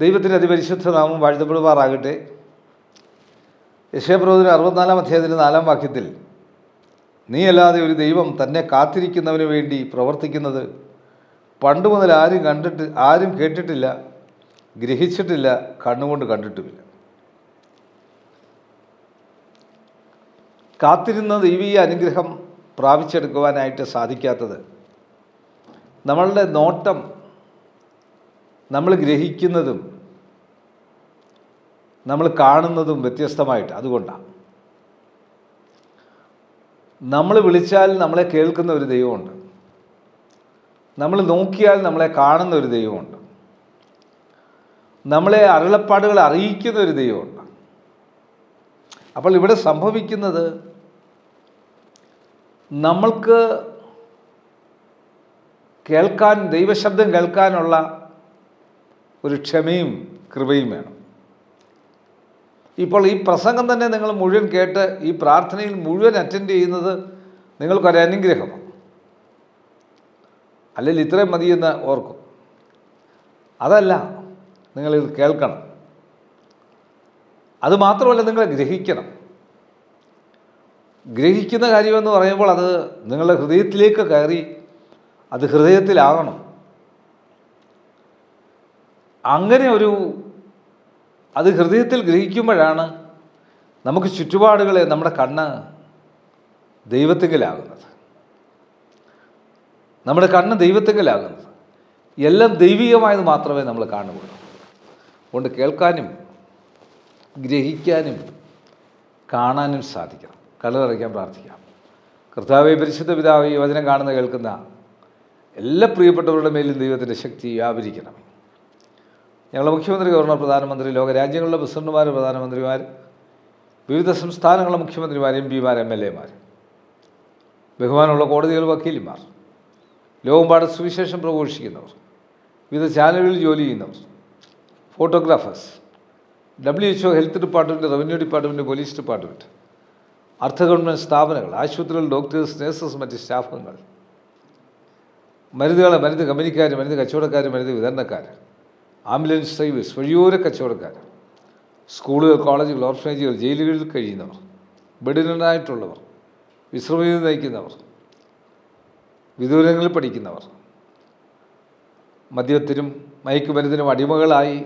ദൈവത്തിന്റെ അതിപരിശുദ്ധ നാമം വാഴ്ത്തപ്പെടുമാറാകട്ടെ. യശയപ്രവചന അറുപത്തിനാലാം അധ്യായത്തിന്റെ നാലാം വാക്യത്തിൽ നീയല്ലാതെ ഒരു ദൈവം തന്നെ കാത്തിരിക്കുന്നവന് വേണ്ടി പ്രവർത്തിക്കുന്നത് പണ്ട് മുതൽ ആരും കണ്ടിട്ട് ആരും കേട്ടിട്ടില്ല ഗ്രഹിച്ചിട്ടില്ല കണ്ണുകൊണ്ട് കണ്ടിട്ടുമില്ല. കാത്തിരുന്ന ദൈവീയ അനുഗ്രഹം പ്രാപിച്ചെടുക്കുവാനായിട്ട് സാധിക്കാത്തത് നമ്മളുടെ നോട്ടം നമ്മൾ ഗ്രഹിക്കുന്നതും നമ്മൾ കാണുന്നതും വ്യത്യസ്തമായിട്ട് അതുകൊണ്ടാണ് നമ്മൾ വിളിച്ചാൽ നമ്മളെ കേൾക്കുന്ന ഒരു ദൈവമുണ്ട്. നമ്മൾ നോക്കിയാൽ നമ്മളെ കാണുന്ന ഒരു ദൈവമുണ്ട്. നമ്മളെ അരുളപ്പാടുകൾ അറിയിക്കുന്ന ഒരു ദൈവമുണ്ട്. അപ്പോൾ ഇവിടെ സംഭവിക്കുന്നത് നമ്മൾക്ക് കേൾക്കാൻ ദൈവശബ്ദം കേൾക്കാനുള്ള ഒരു ക്ഷമയും കൃപയും വേണം. ഇപ്പോൾ ഈ പ്രസംഗം തന്നെ നിങ്ങൾ മുഴുവൻ കേട്ട് ഈ പ്രാർത്ഥനയിൽ മുഴുവൻ അറ്റൻഡ് ചെയ്യുന്നത് നിങ്ങൾക്കൊരു അനുഗ്രഹമാണ്. അല്ലെങ്കിൽ ഇത്രയും മതിയെന്ന് ഓർക്കും. അതല്ല നിങ്ങളിത് കേൾക്കണം. അതുമാത്രമല്ല നിങ്ങൾ ഗ്രഹിക്കണം. ഗ്രഹിക്കുന്ന കാര്യമെന്ന് പറയുമ്പോൾ അത് നിങ്ങളുടെ ഹൃദയത്തിലേക്ക് കയറി അത് ഹൃദയത്തിലാകണം അങ്ങനെ ഒരു അത് ഹൃദയത്തിൽ ഗ്രഹിക്കുമ്പോഴാണ് നമുക്ക് ചുറ്റുപാടുകളെ നമ്മുടെ കണ്ണ് ദൈവത്തെങ്കിലാകുന്നത്. നമ്മുടെ കണ്ണ് ദൈവത്തെങ്കിലാകുന്നത്. എല്ലാം ദൈവികമായത് മാത്രമേ നമ്മൾ കാണുകയുള്ളൂ. അതുകൊണ്ട് കേൾക്കാനും ഗ്രഹിക്കാനും കാണാനും സാധിക്കണം. കണ്ണുറയ്ക്കാൻ പ്രാർത്ഥിക്കാം. കർത്താവെ പരിശുദ്ധ പിതാവ് ഈ വചനം കാണുന്ന കേൾക്കുന്ന എല്ലാ പ്രിയപ്പെട്ടവരുടെ മേലും ദൈവത്തിന്റെ ശക്തി വ്യാപരിക്കണമേ ഞങ്ങളുടെ മുഖ്യമന്ത്രി ഗവർണർ പ്രധാനമന്ത്രി ലോകരാജ്യങ്ങളിലെ പ്രസിഡന്റുമാർ പ്രധാനമന്ത്രിമാർ വിവിധ സംസ്ഥാനങ്ങളിലെ മുഖ്യമന്ത്രിമാർ എം പിമാർ എം എൽ എമാർ ബഹുമാനമുള്ള കോടതികൾ വക്കീലിമാർ ലോകമ്പാട് സുവിശേഷം പ്രഘോഷിക്കുന്നവർ വിവിധ ചാനലുകളിൽ ജോലി ചെയ്യുന്നവർ photographers W H O health department revenue department police department അർദ്ധ ഗവൺമെന്റ് സ്ഥാപനങ്ങൾ ആശുപത്രികൾ ഡോക്ടേഴ്സ് നേഴ്സസ് മറ്റ് സ്റ്റാഫുകൾ മരുന്നുകളെ മരുന്ന് കമ്പനിക്കാർ മരുന്ന് കച്ചവടക്കാർ മരുന്ന് വിതരണക്കാർ ആംബുലൻസ് സർവീസ് വഴിയോര കച്ചവടക്കാർ സ്കൂളുകൾ കോളേജുകൾ ഓർഫനേജുകൾ ജയിലുകളിൽ കഴിയുന്നവർ ബെഡിനായിട്ടുള്ളവർ വിശ്രമയിൽ നയിക്കുന്നവർ വിദൂരങ്ങളിൽ പഠിക്കുന്നവർ മദ്യത്തിനും മയക്കുമരുന്നിനും അടിമകളായി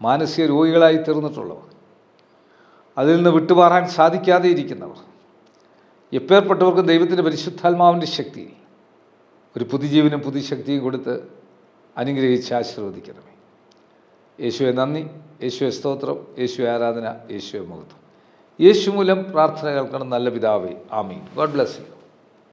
മാനസിക രോഗികളായി തീർന്നിട്ടുള്ളവർ അതിൽ നിന്ന് വിട്ടുമാറാൻ സാധിക്കാതെ ഇരിക്കുന്നവർ എപ്പേർപ്പെട്ടവർക്കും ദൈവത്തിന്റെ പരിശുദ്ധാത്മാവിന്റെ ശക്തി ഒരു പുതുജീവനും പുതിയ ശക്തിയും കൊടുത്ത് അനുഗ്രഹിച്ച് ആശീർവദിക്കണമേ. യേശുവെ നന്ദി യേശുവെ സ്തോത്രം യേശു ആരാധന യേശുവെ മഹത്വം. യേശു മൂലം പ്രാർത്ഥന കേൾക്കണം നല്ല പിതാവേ. ആമീൻ. God bless you.